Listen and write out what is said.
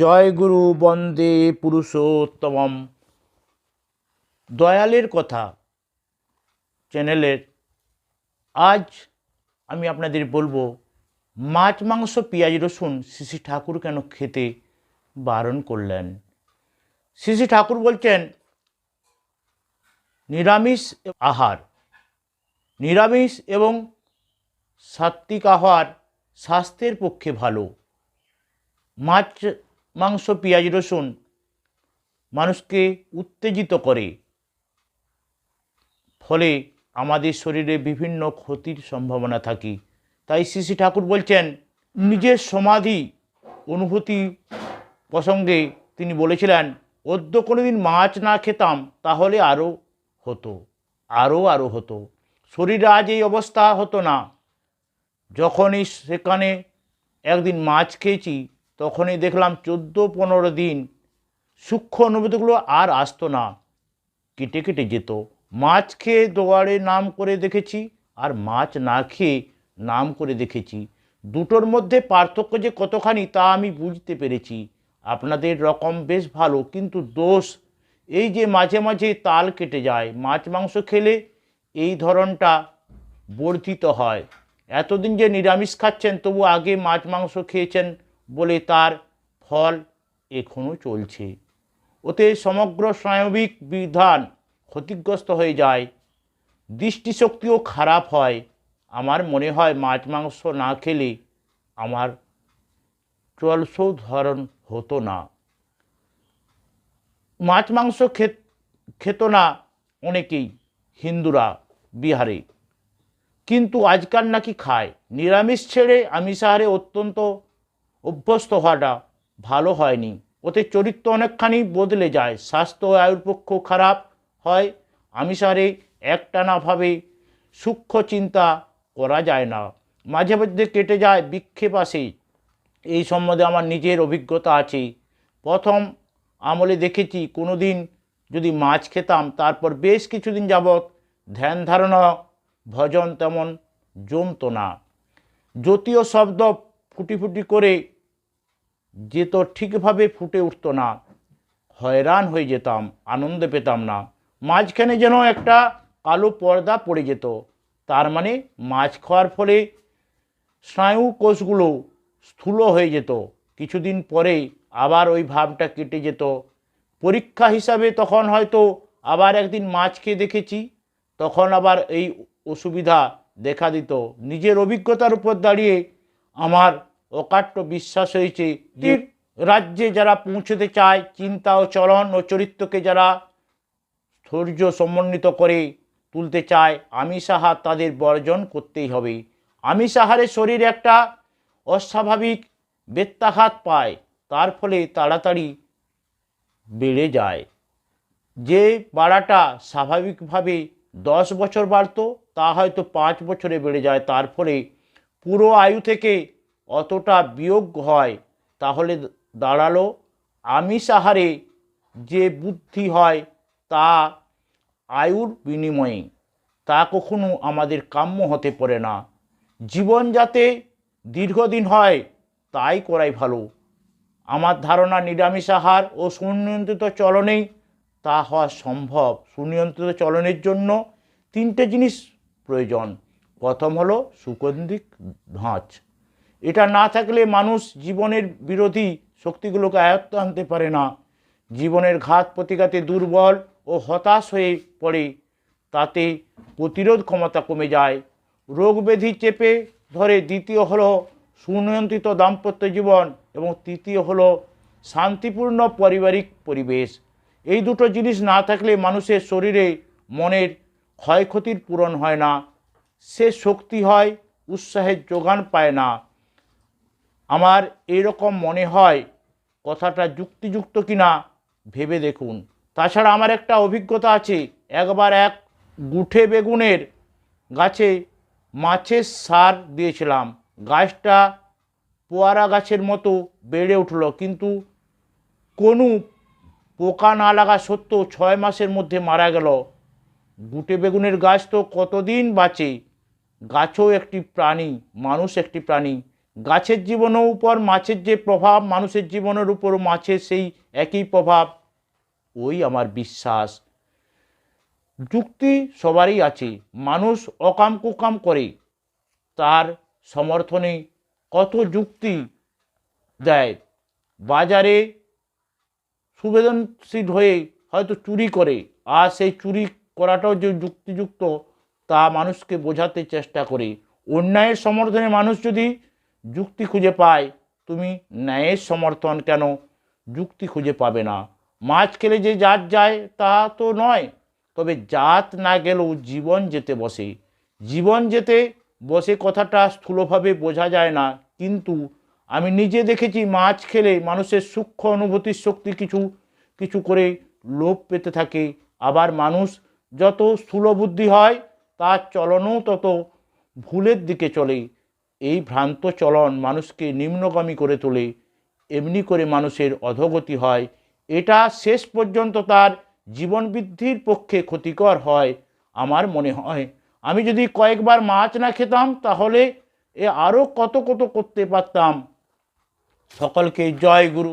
জয় গুরু, বন্দে পুরুষোত্তমম। দয়ালের কথা চ্যানেলের, আজ আমি আপনাদের বলব, মাছ, মাংস, পেঁয়াজ, রসুন শ্রী ঠাকুর কেন খেতে বারণ করলেন? শ্রী ঠাকুর বলছেন, নিরামিষ আহার, নিরামিষ এবং সাত্বিক আহার স্বাস্থ্যের পক্ষে ভালো। মাছ মাংস, পেঁয়াজ, রসুন মানুষকে উত্তেজিত করে। ফলে আমাদের শরীরে বিভিন্ন ক্ষতির সম্ভাবনা থাকে। তাই শ্রী ঠাকুর বলছেন, নিজের সমাধি অনুভূতি প্রসঙ্গে তিনি বলেছিলেন, অদ্য কোনো দিন মাছ না খেতাম, তাহলে আরও হতো, আরও আরও হতো। শরীরে আজ এই অবস্থা হতো না। যখনই সেখানে একদিন মাছ খেয়েছি তখনই দেখলাম চোদ্দ পনেরো দিন সূক্ষ্ম অনুভূতিগুলো আর আসতো না। কেটে কেটে যেত। মাছ খেয়ে দোয়ারে নাম করে দেখেছি আর মাছ না খেয়ে নাম করে দেখেছি। দুটোর মধ্যে পার্থক্য যে কতখানি তা আমি বুঝতে পেরেছি। আপনাদের রকম বেশ ভালো, কিন্তু দোষ। এই যে মাঝে মাঝে তাল কেটে যায়, মাছ মাংস খেলে এই ধরনটা বর্ধিত হয়। এতদিন যে নিরামিষ খাচ্ছেন, তবু আগে মাছ মাংস খেয়েছেন বলে তার ফল এখনও চলছে। ওতে সমগ্র স্নায়বিক বিধান ক্ষতিগ্রস্ত হয়ে যায়। দৃষ্টিশক্তিও খারাপ হয়। আমার মনে হয় মাছ মাংস না খেলে আমার চলসও ধরন হতো না। মাছ মাংস খেত খেত না অনেকেই হিন্দুরা বিহারে। কিন্তু আজকাল নাকি খায়। নিরামিষ ছেড়ে আমিষাহারে অত্যন্ত অভ্যস্ত হওয়াটা ভালো হয়নি। ওতে চরিত্র অনেকখানি বদলে যায়। স্বাস্থ্য আয়ুর পক্ষ খারাপ হয়। আমিষাহারে একটানাভাবে সূক্ষ্ম চিন্তা করা যায় না। মাঝে মধ্যে কেটে যায় বিক্ষেপ আসে। এই সম্বন্ধে আমার নিজের অভিজ্ঞতা আছে। প্রথম আমলে দেখেছি কোনো দিন যদি মাছ খেতাম, তারপর বেশ কিছুদিন যাবৎ ধ্যান ধারণা, ভজন তেমন জমতো না। জ্যোতীয় শব্দ ফুটি ফুটি করে যেত ঠিকভাবে ফুটে উঠতো না। হয়রান হয়ে যেতাম, আনন্দ পেতাম না। মাঝখানে যেন একটা কালো পর্দা পড়ে যেত। তার মানে মাছ খাওয়ার ফলে স্নায়ু কোষগুলো স্থূল হয়ে যেত। কিছুদিন পরে আবার ওই ভাবটা কেটে যেত। পরীক্ষা হিসাবে তখন হয়তো আবার একদিন মাছ খেয়ে দেখেছি। তখন আবার এই অসুবিধা দেখা দিত। নিজের অভিজ্ঞতার উপর দাঁড়িয়ে আমার অকাট্য বিশ্বাস হয়েছে যে রাজ্যে যারা পৌঁছতে চায় চিন্তা ও চলন ও চরিত্রকে যারা ধৈর্য সমন্বিত করে তুলতে চায় আমিষাহার তাদের বর্জন করতেই হবে। আমিষাহারে শরীর একটা অস্বাভাবিক বেত্যাঘাত পায় তার ফলে তাড়াতাড়ি বেড়ে যায়। যে বাড়াটা স্বাভাবিকভাবে দশ বছর বাড়তো তা হয়তো পাঁচ বছরে বেড়ে যায় তার ফলে পুরো আয়ু থেকে অতটা বিয়োগ হয়, তাহলে দাঁড়াল আমিষ আহারে যে বুদ্ধি হয় তা আয়ুর বিনিময়ে। তা কখনো আমাদের কাম্য হতে পারে না। জীবন যাতে দীর্ঘদিন হয়, তাই করাই ভালো। আমার ধারণা, নিরামিষ আহার ও সুনিয়ন্ত্রিত চলনেই তা হওয়া সম্ভব। সুনিয়ন্ত্রিত চলনের জন্য তিনটে জিনিস প্রয়োজন। প্রথম হলো সুগন্ধিক ধাঁচ। এটা না থাকলে মানুষ জীবনের বিরোধী শক্তিগুলোকে আয়ত্ত আনতে পারে না। জীবনের ঘাত প্রতিঘাতে দুর্বল ও হতাশ হয়ে পড়ে, তাতে প্রতিরোধ ক্ষমতা কমে যায়। রোগ ব্যাধি চেপে ধরে দ্বিতীয় হলো সুনিয়ন্ত্রিত দাম্পত্য জীবন এবং তৃতীয় হলো শান্তিপূর্ণ পারিবারিক পরিবেশ। এই দুটো জিনিস না থাকলে মানুষের শরীরে মনের ক্ষয়ক্ষতির পূরণ হয় না। সে শক্তি হয়, উৎসাহের যোগান পায় না। আমার এরকম মনে হয়, কথাটা যুক্তিযুক্ত কিনা ভেবে দেখুন। তাছাড়া আমার একটা অভিজ্ঞতা আছে, একবার এক গুঠে বেগুনের গাছে মাছের সার দিয়েছিলাম। গাছটা পোয়ারা গাছের মতো বেড়ে উঠল, কিন্তু কোনো পোকা না লাগা সত্ত্বেও ছয় মাসের মধ্যে মারা গেল। গুটে বেগুনের গাছ তো কতদিন বাঁচে? গাছও একটি প্রাণী, মানুষ একটি প্রাণী। গাছের জীবনের উপর, মাছের যে প্রভাব, মানুষের জীবনের উপর মাছের সেই একই প্রভাব, ওই আমার বিশ্বাস। যুক্তি সবারই আছে। মানুষ অকাম কুকাম করে, তার সমর্থনে কত যুক্তি দেয়। বাজারে সুবেদনশীল হয়ে হয়তো চুরি করে, আর সেই চুরি করাটাও যে যুক্তিযুক্ত, তা মানুষকে বোঝাতে চেষ্টা করে। অন্যায়ের সমর্থনে মানুষ যদি যুক্তি খুঁজে পায়, তুমি ন্যায়ের সমর্থন কেন? যুক্তি খুঁজে পাবে না। মাছ খেলে যে জাত যায়, তা তো নয়। তবে জাত না গেলেও জীবন যেতে বসে। জীবন যেতে বসে কথাটা স্থূলভাবে বোঝা যায় না। কিন্তু আমি নিজে দেখেছি মাছ খেলে মানুষের সূক্ষ্ম অনুভূতির শক্তি কিছু কিছু করে লোভ পেতে থাকে। আবার মানুষ যত স্থূল বুদ্ধি হয়, তার চলনও তত ভুলের দিকে চলে। এই ভ্রান্ত চলন মানুষকে নিম্নগামী করে তোলে, এমনি করে মানুষের অধগতি হয়। এটা শেষ পর্যন্ত তার জীবন বৃদ্ধির পক্ষে ক্ষতিকর হয়, আমার মনে হয়। আমি যদি কয়েকবার মাছ না খেতাম, তাহলে এ আরও কত কত করতে পারতাম। সকলকে জয় গুরু।